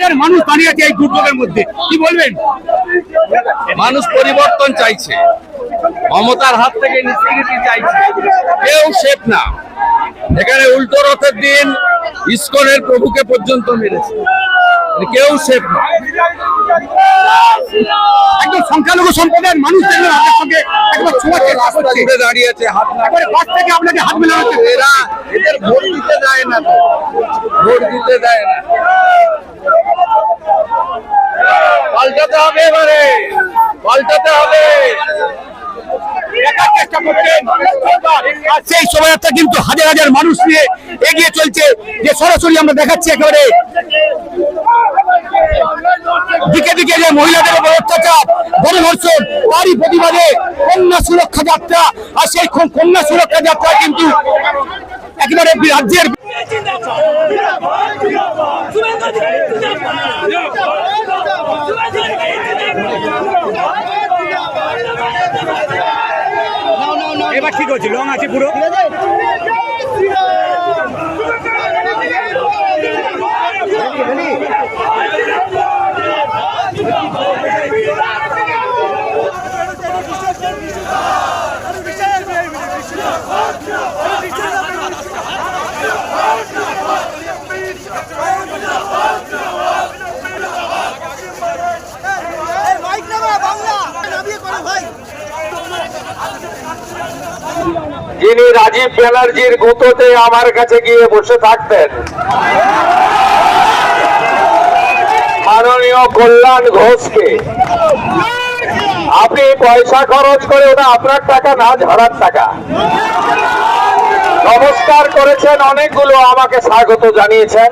হাজার মানুষ দাঁড়িয়ে আছে এই দুর্যোগের মধ্যে। কি বলবেন? মানুষ পরিবর্তন চাইছে। মমতার হাত থেকে নিষ্কৃতি চাইছে। কেউ সেফ না। এখানে উল্টো রথের দিন ইস্কনের প্রভুকে পর্যন্ত মেরেছে। মানে কেউ সেফ না। একদম সংখ্যালঘু সম্প্রদায়ের মানুষ দেখলেন আপনার সঙ্গে একবার জুড়ে দাঁড়িয়ে আছে হাত একবারে পাশ থেকে আপনাকে হাত মেলানো হচ্ছে। এরা এদের ভোট দিতে দেয় না ভোট দিতে দেয় না। পাল্টাতে হবে এবারে। পাল্টাতে হবে। সেই শোভাযাত্রা কিন্তু হাজার হাজার মানুষ নিয়ে এগিয়ে চলছে। যে সরাসরি আমরা দেখাচ্ছি একেবারে দিকে দিকে যে মহিলাদের উপর অত্যাচার গণধর্ষণ তারই প্রতিবাদে কন্যা সুরক্ষা যাত্রা আর সেই কন্যা সুরক্ষা যাত্রা কিন্তু একেবারে রাজ্যের এবার ঠিক হচ্ছে লং আছে পুরো। মাইক নেবা বাংলা নামিয়ে করো ভাই যিনি রাজীব ব্যানার্জির গুঁতোতে আমার কাছে গিয়ে বসে থাকতেন মাননীয় কল্যাণ ঘোষকে। আপনি পয়সা খরচ করে ওটা আপনার টাকা, না ঝাড়ার টাকা। নমস্কার করেছেন অনেকগুলো, আমাকে স্বাগত জানিয়েছেন।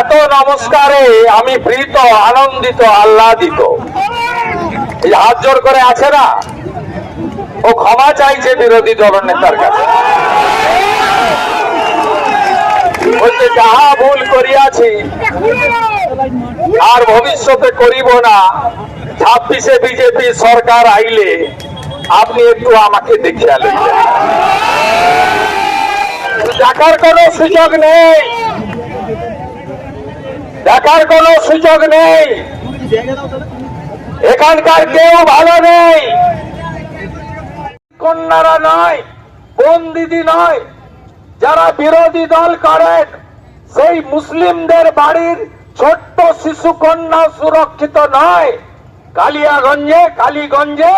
এত নমস্কারে আমি প্রীত, আনন্দিত, আহ্লাদিত। এই যে হাত জোর করে আছে না? চাইছে বিরোধী দলনেতার কাছে বলছে যাহা ভুল করিয়াছি, আর ভবিষ্যতে করিব না, ছাব্বিশে বিজেপি সরকার আইলে আপনি একটু আমাকে দেখিয়া লইবেন দেখার কোনো সুযোগ নেই। দেখার কোনো সুযোগ নেই। এখানকার কেউ ভালো নেই। কন্যারা নয়, বোন দিদি নয়, যারা বিরোধী দল করেন, সেই মুসলিমদের বাড়ির ছোট্ট শিশু কন্যা সুরক্ষিত নয়। কালিয়াগঞ্জে, কালীগঞ্জে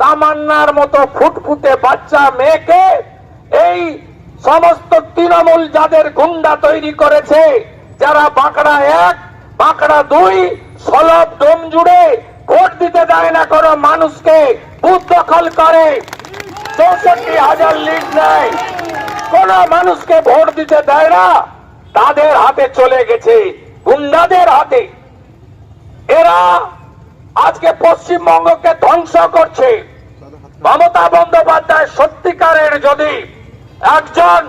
তামান্নার মতো ফুটফুটে বাচ্চা মেয়েকে এই সমস্ত তৃণমূল যাদের গুন্ডা তৈরি করেছে, যারা বাঁকড়া এক, বাঁকড়া দুই, সলভ ডোম জুড়ে ভোট দিতে দেয় না কোনো মানুষকে, বুথ দখল করে। চৌষট্টি হাজার লিড নেয় কোন মানুষকে ভোট দিতে দেয় না। তাদের হাতে চলে গেছে গুন্ডাদের হাতে। এরা আজকে পশ্চিমবঙ্গকে ধ্বংস করছে। মমতা বন্দ্যোপাধ্যায় সত্যিকারের যদি একজন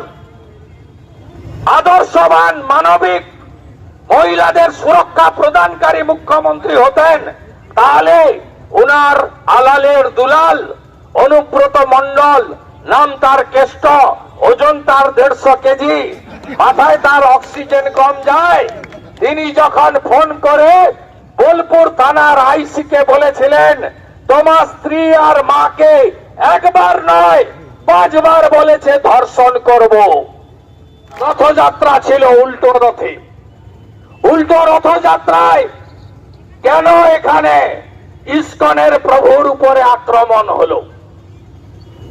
আদর্শবান মানবিক মহিলাদের সুরক্ষা প্রদানকারী মুখ্যমন্ত্রী হতেন, তাহলে উনার আলালের দুলাল অনুব্রত মন্ডল নাম তার কেষ্ট, ওজন তার দেড়শো কেজি, মাথায় তার অক্সিজেন কম যায়। তিনি যখন ফোন করে বোলপুর থানার আইসিকে বলেছিলেন, তোমার স্ত্রী আর মাকে একবার নয়, পাঁচবার বলেছে ধর্ষণ করব। রথযাত্রা ছিল উল্টো রথে। উল্টো রথযাত্রায় কেন এখানে ইস্কনের প্রভুর উপরে আক্রমণ হলো?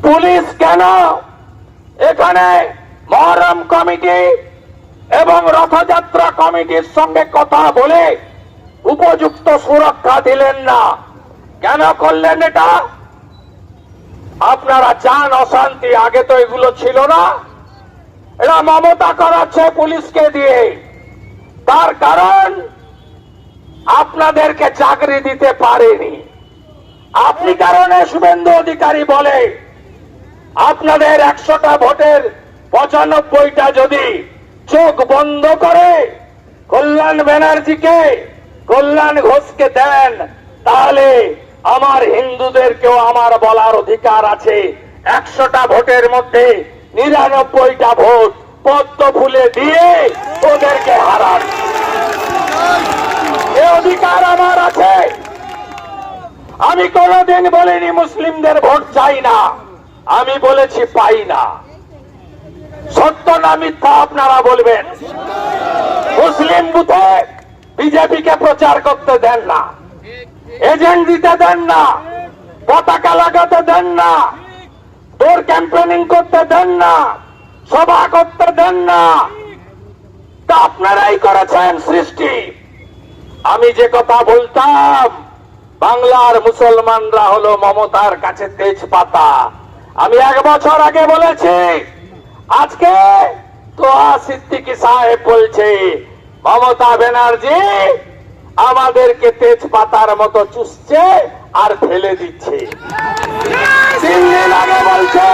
পুলিশ কেন? এখানে মহরম কমিটি এবং রথযাত্রা কমিটির সঙ্গে কথা বলে উপযুক্ত সুরক্ষা দিলেন না। কেন করলেন এটা? আপনারা চান অশান্তি, আগে তো এগুলো ছিল না। এরা মমতা করাচ্ছে পুলিশকে দিয়ে। তার কারণ, আপনাদেরকে চাকরি দিতে পারেনি। আপনি কারণে শুভেন্দু অধিকারী বলে আপনাদের একশোটা ভোটের পঁচানব্বইটা যদি চোখ বন্ধ করে কল্যাণ ব্যানার্জিকে, কল্যাণ ঘোষকে দেন, তাহলে আমার হিন্দুদেরকেও আমার বলার অধিকার আছে। একশোটা ভোটের মধ্যে নিরানব্বইটা ভোট পদ্ম ফুলে দিয়ে ওদেরকে হারান। এ অধিকার আমার আছে। আমি কোনোদিন বলিনি মুসলিমদের ভোট চাই না। আমি বলেছি পাই না। সত্য না মিথ্যা আপনারা বলবেন। মুসলিম বুথে বিজেপিকে প্রচার করতে দেন না। এজেন্ট দিতে দেন না। পতাকা লাগাতে দেন না। তোর ক্যাম্পেনিং করতে দেন না। সভা করতে দেন না। তা আপনারাই করেছেন সৃষ্টি। আমি যে কথা বলতাম, বাংলার মুসলমানরা হলো মমতার কাছে তেজপাতা। আমি এক বছর আগে বলেছি, আজকে তো সিদ্দিকি সাহেব বলছে, মমতা ব্যানার্জি আমাদেরকে তেজপাতার মতো চুষছে আর ফেলে দিচ্ছে। বলছে